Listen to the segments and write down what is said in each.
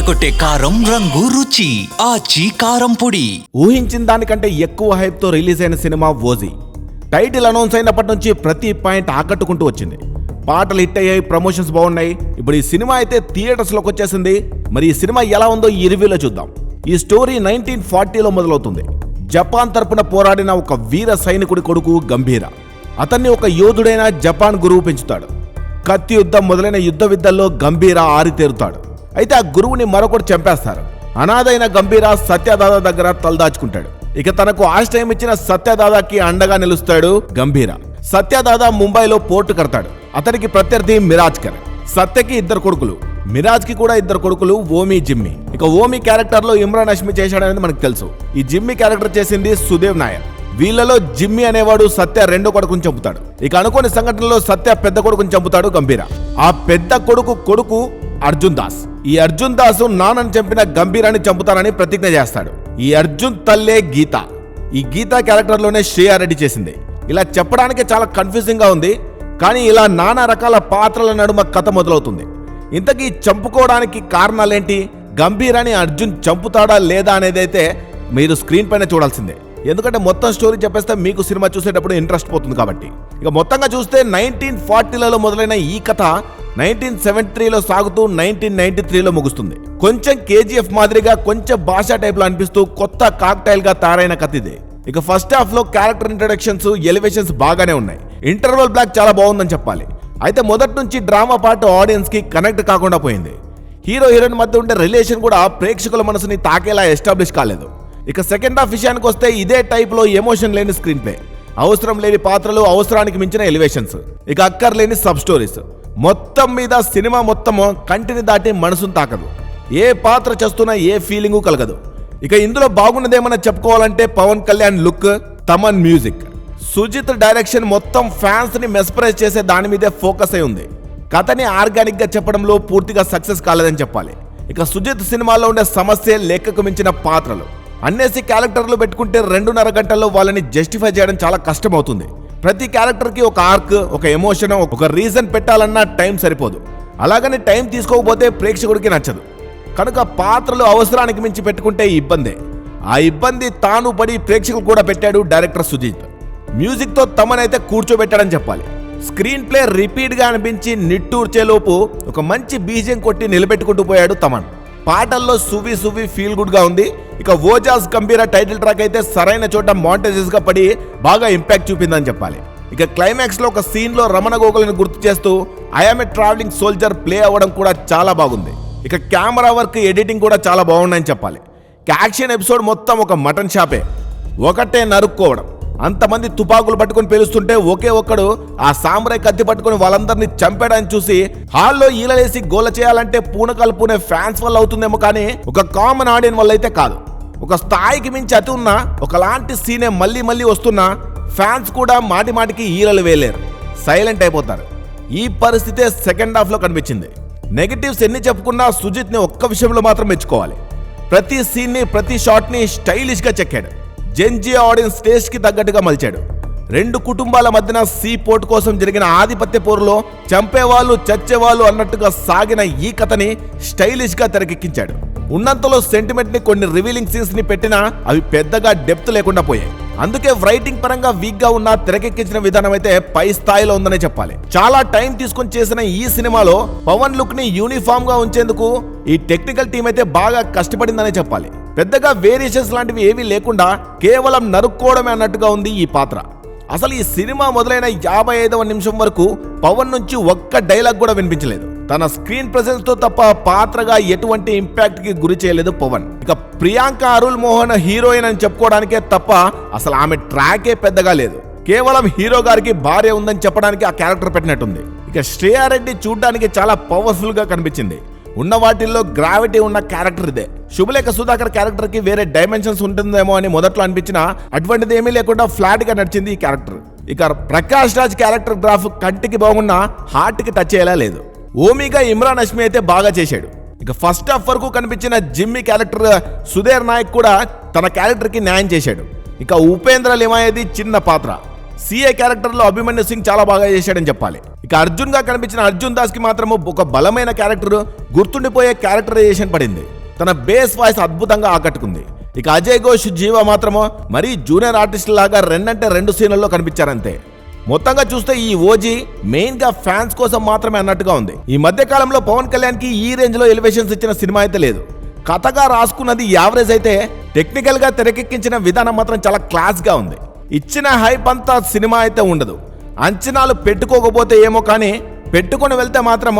అదరకొట్టే కారం రంగు రుచి ఆచి కారం పొడి. ఊహించిన దానికంటే ఎక్కువ హైప్తో రిలీజ్ అయిన సినిమా ఓజీ. టైటిల్ అనౌన్స్ అయినప్పటి నుంచి ప్రతి పాయింట్ ఆకట్టుకుంటూ వచ్చింది. పాటలు హిట్ అయ్యాయి ప్రమోషన్స్ బాగున్నాయి. ఇప్పుడు ఈ సినిమా అయితే థియేటర్స్లోకి వచ్చేసింది. మరి ఈ సినిమా ఎలా ఉందో ఈ రివ్యూలో చూద్దాం. ఈ స్టోరీ నైన్టీన్ ఫార్టీలో మొదలవుతుంది. జపాన్ తరపున పోరాడిన ఒక వీర సైనికుడి కొడుకు గంభీర. అతన్ని ఒక యోధుడైన జపాన్ గురువు పెంచుతాడు. కత్తి యుద్ధం మొదలైన యుద్ధ విద్యల్లో గంభీర ఆరితేరుతాడు. అయితే ఆ గురువుని మరొకటి చంపేస్తారు. అనాథైన గంభీర సత్యదాద దగ్గర తలదాచుకుంటాడు ఇక తనకు ఆశ్రయం ఇచ్చిన సత్యదాదాకి అండగా నిలుస్తాడు గంభీర. సత్యదాద ముంబైలో పోర్టు కడతాడు. అతనికి ప్రత్యర్థి మిరాజ్కర్. సత్యకి ఇద్దరు కొడుకులు. మిరాజ్కి కూడా ఇద్దరు కొడుకులు ఓమి జిమ్మి. ఇక ఓమి క్యారెక్టర్లో ఇమ్రాన్ హష్మి చేశాడనేది మనకు తెలుసు. ఈ జిమ్మి క్యారెక్టర్ చేసింది సుదేవ్ నాయర్. వీళ్ళలో జిమ్మి అనేవాడు సత్య రెండో కొడుకుని చంపుతాడు. ఇక అనుకోని సంఘటనలో సత్య పెద్ద కొడుకుని చంపుతాడు గంభీర. ఆ పెద్ద కొడుకు కొడుకు అర్జున్ దాస్. ఈ అర్జున్ దాసు నాన్నని చంపిన గంభీరాన్ని చంపుతానని ప్రతిజ్ఞ చేస్తాడు. ఈ అర్జున్ తల్లే గీత. ఈ గీత క్యారెక్టర్లోనే శ్రేయా రెడ్డి చేసింది. ఇలా చెప్పడానికి చాలా కన్ఫ్యూజింగ్గా ఉంది. కానీ ఇలా నానా రకాల పాత్రల నడుమ కథ మొదలవుతుంది. ఇంతకీ చంపుకోవడానికి కారణాలేంటి? గంభీరాని అర్జున్ చంపుతాడా లేదా అనేదైతే మీరు స్క్రీన్ పైన చూడాల్సిందే. ఎందుకంటే మొత్తం స్టోరీ చెప్పేస్తే మీకు సినిమా చూసేటప్పుడు ఇంట్రెస్ట్ పోతుంది కాబట్టి. ఇక మొత్తంగా చూస్తే నైన్టీన్ ఫార్టీలలో మొదలైన ఈ కథ నైన్టీన్ సెవెంటీ త్రీలో సాగుతూ నైన్టీన్ నైన్టీ త్రీలో ముగుస్తుంది. కొంచెం కేజీఎఫ్ మాదిరిగా కొంచెం భాషా టైప్లో అనిపిస్తూ కొత్త కాక్టైల్గా తయారైన కథ ఇది. ఇక ఫస్ట్ హాఫ్లో క్యారెక్టర్ ఇంట్రడక్షన్స్ ఎలివేషన్స్ బాగానే ఉన్నాయి. ఇంటర్వల్ బ్లాక్ చాలా బాగుందని చెప్పాలి. అయితే మొదటి నుంచి డ్రామా పాటు ఆడియన్స్కి కనెక్ట్ కాకుండా పోయింది. హీరో హీరోయిన్ మధ్య ఉండే రిలేషన్ కూడా ప్రేక్షకుల మనసుని తాకేలా ఎస్టాబ్లిష్ కాలేదు. ఇక సెకండ్ హాఫ్ విషయానికి వస్తే ఇదే టైప్లో ఎమోషన్ లేని స్క్రీన్ ప్లే అవసరం లేని పాత్రలు అవసరానికి మించిన ఎలివేషన్స్. ఇక అక్కర్లేని సబ్ స్టోరీస్. మొత్తం మీద సినిమా మొత్తము కంటిని దాటి మనసును తాకదు. ఏ పాత్ర చేస్తున్నా ఏ ఫీలింగు కలగదు. ఇక ఇందులో బాగున్నదేమన్నా చెప్పుకోవాలంటే Pawan Kalyan look Thaman music Sujeeth direction మొత్తం ఫ్యాన్స్ని మెస్పరైజ్ చేసే దాని మీదే ఫోకస్ అయి ఉంది. కథని ఆర్గానిక్గా చెప్పడంలో పూర్తిగా సక్సెస్ కాలేదని చెప్పాలి. ఇక సుజిత్ సినిమాలో ఉండే సమస్య లెక్కకు మించిన పాత్రలు. అన్నేసి క్యారెక్టర్లు పెట్టుకుంటే రెండున్నర గంటల్లో వాళ్ళని జస్టిఫై చేయడం చాలా కష్టమవుతుంది. ప్రతి క్యారెక్టర్కి ఒక ఆర్క్ ఒక ఎమోషన్ ఒక రీజన్ పెట్టాలన్నా టైం సరిపోదు. అలాగని టైం తీసుకోకపోతే ప్రేక్షకుడికి నచ్చదు. కనుక పాత్రలు అవసరానికి మించి పెట్టుకుంటే ఇబ్బందే. ఆ ఇబ్బంది తాను పడి ప్రేక్షకులు కూడా పెట్టాడు డైరెక్టర్ సుజీత్. మ్యూజిక్తో తమనైతే కూర్చోబెట్టాడని చెప్పాలి. స్క్రీన్ ప్లే రిపీట్గా అనిపించి నిట్టూర్చేలోపు ఒక మంచి బీజం కొట్టి నిలబెట్టుకుంటూ పోయాడు తమన్. పాటల్లో సువి సువి ఫీల్ గుడ్గా ఉంది. ఇక ఓజాస్ గంభీర టైటిల్ ట్రాక్ అయితే సరైన చోట మాంటేజెస్గా పడి బాగా ఇంపాక్ట్ చూపిందని చెప్పాలి. ఇక క్లైమాక్స్లో ఒక సీన్లో రమణ గోగులను గుర్తు చేస్తూ I'm a travelling soldier play అవ్వడం కూడా చాలా బాగుంది. ఇక కెమెరా వర్క్ ఎడిటింగ్ కూడా చాలా బాగున్నాయని చెప్పాలి. యాక్షన్ ఎపిసోడ్ మొత్తం ఒక మటన్ షాపే ఒకటే నరుక్కోవడం. అంతమంది తుపాకులు పట్టుకొని పేలుస్తుంటే ఒకే ఒక్కడు ఆ సామ్రాయ్ కత్తి పట్టుకొని వాళ్ళందరినీ చంపాడని చూసి హాల్లో ఈలలేసి గోల చేయాలంటే పూనకాలు పూనే ఫ్యాన్స్ వల్ల అవుతుందేమో కానీ ఒక కామన్ ఆడియన్ వల్ల అయితే కాదు. ఒక స్థాయికి మించి అతి ఉన్న ఒకలాంటి సీనే మళ్ళీ మళ్ళీ వస్తున్నా ఫ్యాన్స్ కూడా మాటి మాటికి ఈలలు వేయలేరు. సైలెంట్ అయిపోతారు. ఈ పరిస్థితే సెకండ్ హాఫ్లో కనిపించింది. నెగటివ్స్ ఎన్ని చెప్పుకున్నా సుజిత్ని ఒక్క విషయంలో మాత్రం మెచ్చుకోవాలి. ప్రతి సీన్ని ప్రతి షాట్ని స్టైలిష్గా చెక్కాడు జెన్జీ ఆడియన్స్ టేస్ట్కి తగ్గట్టుగా మలిచాడు. రెండు కుటుంబాల మధ్యన సీ పోర్ట్ కోసం జరిగిన ఆధిపత్య పోరులో చంపేవాళ్ళు చచ్చేవాళ్ళు అన్నట్టుగా సాగిన ఈ కథని స్టైలిష్గా తెరకెక్కించాడు. ఉన్నంతలో సెంటిమెంట్ని కొన్ని రివీలింగ్ సీన్స్ని పెట్టినా అవి పెద్దగా డెప్త్ లేకుండా పోయాయి. అందుకే రైటింగ్ పరంగా వీక్గా ఉన్న తెరకెక్కించిన విధానం అయితే పై స్థాయిలో ఉందనే చెప్పాలి. చాలా టైం తీసుకొని చేసిన ఈ సినిమాలో పవన్ లుక్ని యూనిఫామ్గా ఉంచేందుకు ఈ టెక్నికల్ టీం అయితే బాగా కష్టపడిందనే చెప్పాలి. పెద్దగా వేరియేషన్స్ లాంటివి ఏవీ లేకుండా కేవలం నరుక్కోవడమే అన్నట్టుగా ఉంది ఈ పాత్ర. అసలు ఈ సినిమా మొదలైన యాభై ఐదవ నిమిషం వరకు పవన్ నుంచి ఒక్క డైలాగ్ కూడా వినిపించలేదు. తన స్క్రీన్ ప్రెసెన్స్తో తప్ప పాత్రగా ఎటువంటి ఇంపాక్ట్కి గురి చేయలేదు పవన్. ఇక ప్రియాంక అరుల్ మోహన్ హీరోయిన్ అని చెప్పుకోవడానికే తప్ప అసలు ఆమె ట్రాకే పెద్దగా లేదు. కేవలం హీరో గారికి భార్య ఉందని చెప్పడానికి ఆ క్యారెక్టర్ పెట్టినట్టుంది. ఇక శ్రేయారెడ్డి చూడ్డానికి చాలా పవర్ఫుల్గా కనిపించింది. ఉన్న వాటిల్లో గ్రావిటీ ఉన్న క్యారెక్టర్ ఇదే. శుభలేఖ సుధాకర్ క్యారెక్టర్కి వేరే డైమెన్షన్స్ ఉంటుందేమో అని మొదట్లో అనిపించినా అటువంటిది ఏమీ లేకుండా ఫ్లాట్గా నడిచింది ఈ క్యారెక్టర్ ఇక ప్రకాష్ రాజ్ క్యారెక్టర్ గ్రాఫ్ కంటికి బాగున్నా హార్ట్కి టచ్ అయ్యేలా లేదు. ఓమిగా ఇమ్రాన్ అష్మి అయితే బాగా చేశాడు. ఇక ఫస్ట్ హాఫ్ వరకు కనిపించిన జిమ్మి క్యారెక్టర్ సుధీర్ నాయక్ కూడా తన క్యారెక్టర్కి న్యాయం చేశాడు. ఇక ఉపేంద్ర లిమాయది చిన్న పాత్ర. సిఏ క్యారెక్టర్లో అభిమన్యు సింగ్ చాలా బాగా చేశాడని చెప్పాలి. ఇక అర్జున్గా కనిపించిన అర్జున్ దాస్కి మాత్రము ఒక బలమైన క్యారెక్టర్ గుర్తుండిపోయే క్యారెక్టరైజేషన్ పడింది. తన బేస్ వాయిస్ అద్భుతంగా ఆకట్టుకుంది. ఇక అజయ్ ఘోష్ జీవ మాత్రమో మరీ జూనియర్ ఆర్టిస్ట్ లాగా రెండంటే రెండు సీన్లలో కనిపించారంతే. మొత్తంగా చూస్తే ఈ ఓజీ మెయిన్గా ఫ్యాన్స్ కోసం మాత్రమే అన్నట్టుగా ఉంది. ఈ మధ్య కాలంలో పవన్ కళ్యాణ్కి ఈ రేంజ్లో ఎలివేషన్స్ ఇచ్చిన సినిమా అయితే లేదు. కథగా రాసుకున్నది యావరేజ్ అయితే టెక్నికల్గా తెరకెక్కించిన విధానం మాత్రం చాలా క్లాస్గా ఉంది. ఇచ్చిన హైప్ అంతా సినిమా అయితే ఉండదు. అంచనాలు పెట్టుకోకపోతే ఏమో కానీ పెట్టుకొని వెళ్తే మాత్రం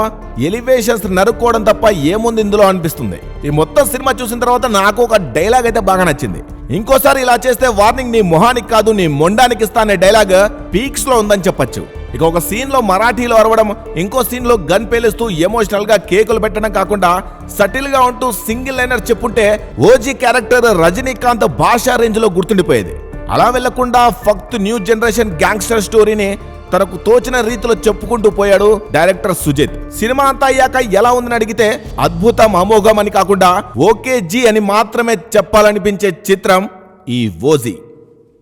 ఎలివేషన్స్ నరుక్కోవడం తప్ప ఏముంది ఇందులో అనిపిస్తుంది. ఈ మొత్తం సినిమా చూసిన తర్వాత నాకు ఒక డైలాగ్ అయితే బాగా నచ్చింది. ఇంకోసారి ఇలా చేస్తే వార్నింగ్ నీ మొహానికి కాదు నీ మొండానికి ఇస్తా అనే డైలాగ్ పీక్స్లో ఉందని చెప్పొచ్చు. ఇక ఒక సీన్లో మరాఠీలో అరవడం ఇంకో సీన్లో గన్ పేలుస్తూ ఎమోషనల్గా కేకులు పెట్టడం కాకుండా సటిల్గా ఉంటూ సింగిల్ లైనర్ చెప్పుంటే ఓజీ క్యారెక్టర్ రజనీకాంత్ భాషా రేంజ్లో గుర్తుండిపోయేది. అలా వెళ్ళకుండా ఫక్త్ న్యూ జనరేషన్ గ్యాంగ్స్టర్ స్టోరీని తనకు తోచిన రీతిలో చెప్పుకుంటూ పోయాడు డైరెక్టర్ సుజిత్. సినిమా అంతా అయ్యాక ఎలా ఉందని అడిగితే అద్భుతం అమోఘం అని కాకుండా ఓకే జీ అని మాత్రమే చెప్పాలనిపించే చిత్రం ఈ ఓజీ.